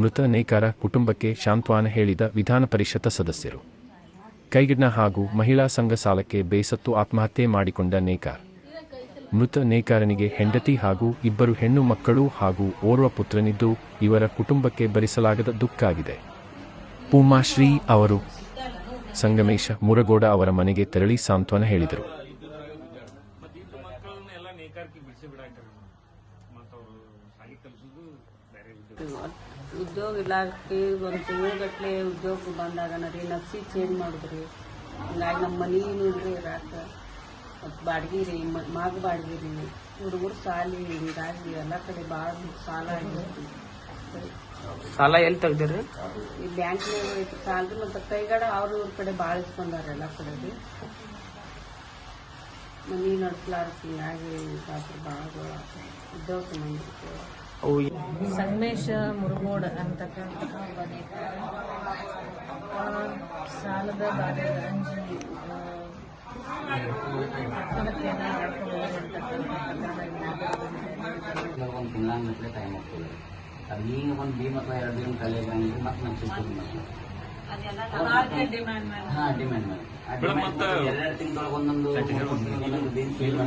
ಮೃತ ನೇಕಾರ ಕುಟುಂಬಕ್ಕೆ ಶಾಂತ್ವಾನ ಹೇಳಿದ ವಿಧಾನ ಪರಿಷತ್ ಸದಸ್ಯರು. ಕೈಗಿಡ್ನ ಹಾಗೂ ಮಹಿಳಾ ಸಂಘ ಸಾಲಕ್ಕೆ ಬೇಸತ್ತು ಆತ್ಮಹತ್ಯೆ ಮಾಡಿಕೊಂಡ ನೇಕಾರ್. ಮೃತ ನೇಕಾರನಿಗೆ ಹೆಂಡತಿ ಹಾಗೂ ಇಬ್ಬರು ಹೆಣ್ಣು ಮಕ್ಕಳು ಹಾಗೂ ಓರ್ವ ಪುತ್ರನಿದ್ದು ಇವರ ಕುಟುಂಬಕ್ಕೆ ಭರಿಸಲಾಗದ ದುಃಖಾಗಿದೆ ಪೂಮಾಶ್ರೀ ಅವರು ಸಂಗಮೇಶ ಮುರಗೋಡ ಅವರ ಮನೆಗೆ ತೆರಳಿ ಸಾಂತ್ವನ ಹೇಳಿದರು. ಉದ್ಯೋಗ ಇಲಾಖೆ ಒಂದು ತಿಂಗಳಗಟ್ಟಲೆ ಉದ್ಯೋಗ ಬಂದಾಗ ರೀ ನಕ್ಸಿ ಚೇಂಜ್ ಮಾಡಿದ್ರಿ. ಹಿಂಗಾಗಿ ನಮ್ಮ ಮನೆ ನೋಡ್ರಿ ರಾಕ ಮತ್ತು ಬಾಡ್ಗೆ ರೀ ಮಾಗ ಬಾಡ್ಗಿ ರೀ. ಹುಡುಗರು ಸಾಲಿ ಹಿಂಗಾಗಿ ಎಲ್ಲ ಕಡೆ ಭಾಳ ಸಾಲ ಆಗಿರ್ತೀವಿ ಸಾಲ ಎಲ್ಲಿ ತೆಗ್ದಿರಿ? ಈ ಬ್ಯಾಂಕ್ನಾಗ ಐತಿ ಸಾಲ ರೀ ಮತ್ತು ಕೈಗಡ ಅವ್ರ ಇವ್ರ ಕಡೆ ಭಾಳ ಇಸ್ಕೊಂಡಾರ ಎಲ್ಲ ಕಡೆ ರೀ. ಮನೆ ನಡ್ಸ್ಲಾರ್ಕ ಹಿಂಗಾಗಿ ಭಾಳ ಉದ್ಯೋಗ ಸಂಬಂಧಿತ ಅವು ಸಂಗಮೇಶ ಮುರುಗೋಡ್ ಅಂತಕ್ಕಂತಹ ಸಾಲದ ಬಾಧೆ ಅಂಜಿ ಆ, ಆತ್ಮಹತ್ಯೆಯನ್ನ ಪ್ರಕರಣ ಒಂದು ಟೈಮ್ ಹೋಗ್ತದೆ. ಅದು ಈಗ ಒಂದು ಬಿ ಮತ್ತು ಎರಡು ದಿನ ಕಲಿಯಂಗಿಲ್ಲ ಮತ್ತೆ ಸಿಗ್ತೀನಿ ಹಾ ಡಿಮ್ಯಾಂಡ್ ಮೇಲೆ. ತಿಂಗಳಿಗೆ ಒಂದೊಂದು ಫೀಲ್